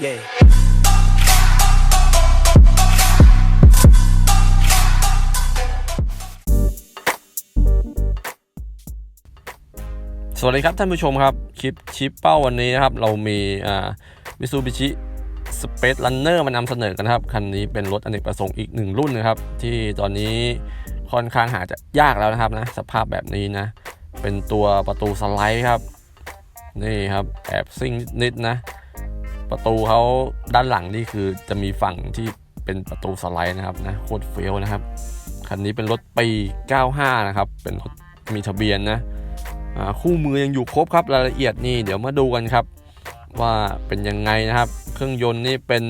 Yeah. สวัสดีครับท่านผู้ชมครับ คลิปชิปเป้าวันนี้นะครับ เรามีอ่ามิซูบิชิสเปซรันเนอร์มานำเสนอกันนะครับ คันนี้เป็นรถอเนกประสงค์อีกหนึ่งรุ่นนะครับ ที่ตอนนี้ค่อนข้างหาจะยากแล้วนะครับนะ สภาพแบบนี้นะ เป็นตัวประตูสไลด์ครับ นี่ครับ แอบซิ่งนิดนะ ประตูเขาด้านหลังนี่คือจะมีฝั่งที่เป็นประตูสไลด์นะครับนะโคตรเฟี้ยวนะครับคันนี้เป็นรถปี 95 นะครับ เป็นรถมีทะเบียนนะคู่มือยังอยู่ครบครับรายละเอียดนี่เดี๋ยวมาดูกันครับ ว่าเป็นยังไงนะครับ เครื่องยนต์นี่เป็น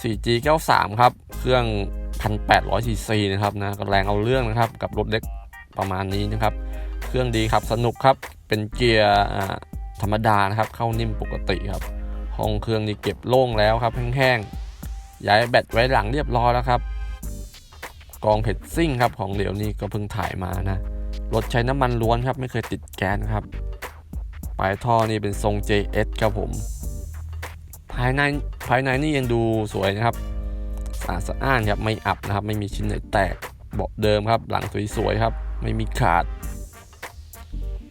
4G 93 ครับ เครื่อง 1,800 cc นะครับนะก็แรงเอาเรื่องนะครับ กับรถเล็กประมาณนี้นะครับ เครื่องดีครับสนุกครับ เป็นเกียร์ธรรมดานะครับ เข้านิ่มปกติครับ ห้องเครื่องนี่เก็บโล่งแล้วครับแห้งๆย้ายแบตไว้หลังเรียบร้อยแล้วครับ กองเพชรซิ่งครับของเหลวนี่ก็เพิ่งถ่ายมานะรถใช้น้ำมันล้วนครับไม่เคยติดแก๊สครับปลายท่อนี่เป็นทรง JS ครับผม ภายในภายในนี่ยังดูสวยนะครับสะอาดสะอ้านครับไม่อับนะครับ ไม่มีชิ้นไหนแตกเบาะเดิมครับ หลังสวยๆครับ ไม่มีขาด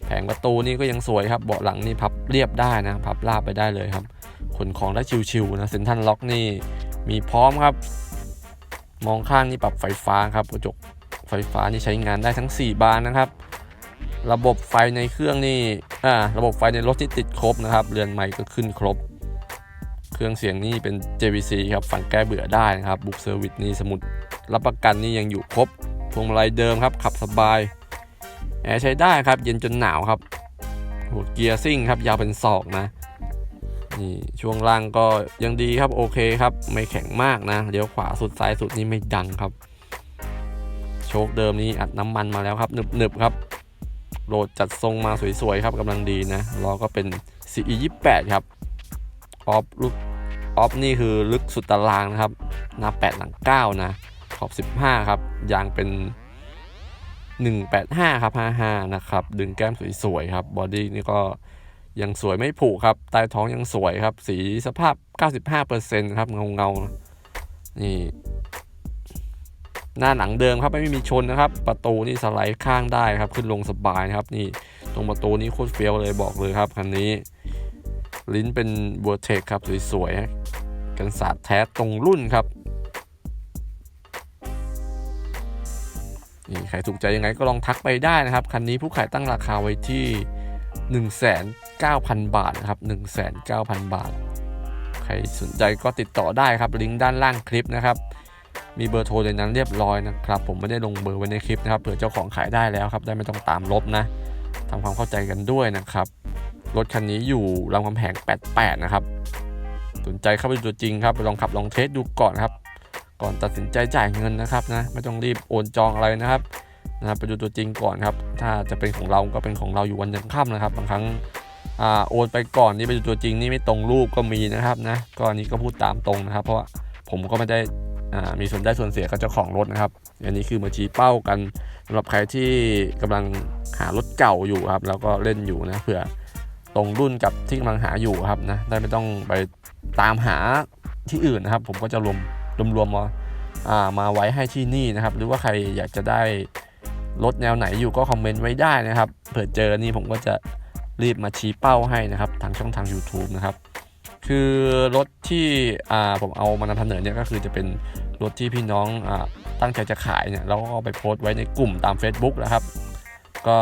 แผงประตูนี่ก็ยังสวยครับ เบาะหลังนี่พับเรียบได้นะ พับราบไปได้เลยครับ ขนของได้ชิวๆนะเซ็นทรัลล็อกนี่มีพร้อมครับ มองข้างนี่ปรับไฟฟ้าครับกระจกไฟฟ้านี่ใช้งานได้ทั้ง 4 บานนะครับ ระบบไฟในเครื่องนี่อ่าระบบไฟในรถที่ติดครบนะครับ เรือนไม้ก็ขึ้นครบ เครื่องเสียงนี่เป็น JVC ครับฟังแก้เบื่อได้นะครับ บุกเซอร์วิสนี่สมุดรับประกันนี่ยังอยู่ครบพวงมาลัยเดิมครับ ขับสบายแอร์ใช้ได้ครับ เย็นจนหนาวครับหัวเกียร์ซิ่งครับยาวเป็นศอกนะ นี่ช่วงล่างก็ยังดีครับโอเคครับ ไม่แข็งมากนะเลี้ยวขวาสุดซ้ายสุดนี่ไม่ดังครับ โชคเดิมนี้อัดน้ำมันมาแล้วครับหนึบๆครับโหลดจัดทรงมาสวยๆครับกำลังดีนะล้อก็เป็น CE 28ครับออฟลุกออฟนี่คือลึกสุดตารางนะครับ หน้า 8 หลัง 9 นะ ขอบ 15 ครับ ยางเป็น 185 ครับ 55 นะครับ ดึงแก้มสวยๆ ครับ บอดี้นี่ก็ ยังสวยไม่ผุครับใต้ท้องยังสวยครับ สีสภาพ 95%ครับเงาๆนี่หน้าหนังเดิมครับไม่มีชนนะครับ ประตูนี่สไลด์ข้างได้ครับ ขึ้นลงสบายนะครับ นี่ตรงประตูนี้โคตรเฟี้ยวเลยบอกเลยครับคันนี้ ลิ้นเป็น v e r t e x ครับสวยๆกันสาดแท้ตรงรุ่นครับนี่ใครถูกใจยังไงก็ลองทักไปได้นะครับ คันนี้ผู้ขายตั้งราคาไว้ที่ 19,000 บาทนะครับ19,000 บาท ใครสนใจก็ติดต่อได้ครับ ลิงก์ด้านล่างคลิปนะครับ มีเบอร์โทรในนั้นเรียบร้อยนะครับ ผมไม่ได้ลงเบอร์ไว้ในคลิปนะครับ เผื่อเจ้าของขายได้แล้วครับ ได้ไม่ต้องตามลบนะทำความเข้าใจกันด้วยนะครับ รถคันนี้อยู่รามคำแหง 88 นะครับ สนใจเข้าไปดูตัวจริงครับไปลองขับลองเทสดูก่อนครับ ก่อนตัดสินใจจ่ายเงินนะครับนะ ไม่ต้องรีบโอนจองอะไรนะครับ นะครับไปดูตัวจริงก่อนครับ ถ้าจะเป็นของเราก็เป็นของเราอยู่วันยังค่ำนะครับ บางครั้งอ่าโอนไปก่อนนี่ไปดูตัวจริงนี่ไม่ตรงรูปก็มีนะครับนะก็อันนี้ก็พูดตามตรงนะครับ เพราะว่าผมก็ไม่ได้อ่ามีส่วนได้ส่วนเสียกับเจ้าของรถนะครับ อันนี้คือมาชี้เป้ากันสำหรับใครที่กำลังหารถเก่าอยู่ครับ แล้วก็เล่นอยู่นะเผื่อตรงรุ่นกับที่กำลังหาอยู่ครับนะได้ไม่ต้องไปตามหาที่อื่นนะครับ ผมก็จะรวมรวมรวมมามาไว้ให้ที่นี่นะครับ หรือว่าใครอยากจะได้ รถแนวไหนอยู่ก็คอมเมนต์ไว้ได้นะครับ เผื่อเจอนี่ผมก็จะรีบมาชี้เป้าให้นะครับ ทางช่องทาง YouTube นะครับ คือรถที่อ่าผมเอามานำเสนอเนี่ยก็คือจะเป็นรถที่พี่น้องอ่าตั้งใจจะขายเนี่ยแล้วก็ไปโพสต์ไว้ในกลุ่มตาม Facebook นะครับ ก็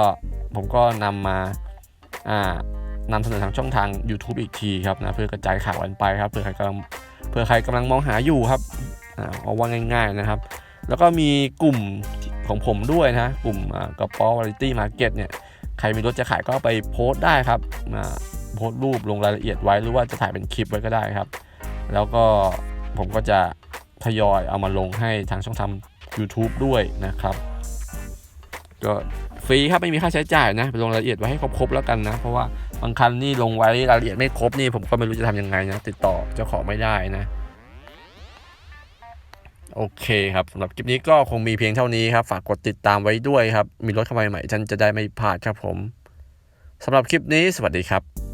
ผมก็นำมาอ่านำเสนอทางช่องทาง YouTube อีกทีครับนะเพื่อกระจายข่าวกันไปครับเพื่อใครกำลังเพื่อใครกำลังมองหาอยู่ครับอ่าเอาว่าง่าย ๆนะครับ แล้วก็มีกลุ่ม ของผมด้วยนะ กลุ่มกระป๋อวาริตี้มาร์เก็ตเนี่ย ใครมีรถจะขายก็ไปโพสต์ได้ครับอ่าโพสต์รูปลงรายละเอียดไว้หรือว่าจะถ่ายเป็นคลิปไว้ก็ได้ครับ แล้วก็ผมก็จะทยอยเอามาลงให้ทางช่องทาง YouTube ด้วยนะครับ ก็ฟรีครับไม่มีค่าใช้จ่ายนะไปลงรายละเอียดไว้ให้ครบๆแล้วกันนะ เพราะว่าบางคันนี่ลงไว้รายละเอียดไม่ครบนี่ผมก็ไม่รู้จะทำยังไงนะติดต่อเจ้าของไม่ได้นะ โอเคครับสำหรับคลิปนี้ก็คงมีเพียงเท่านี้ครับ ฝากกดติดตามไว้ด้วยครับ มีรถเข้ามาใหม่ท่านจะได้ไม่พลาดครับผมสำหรับคลิปนี้สวัสดีครับ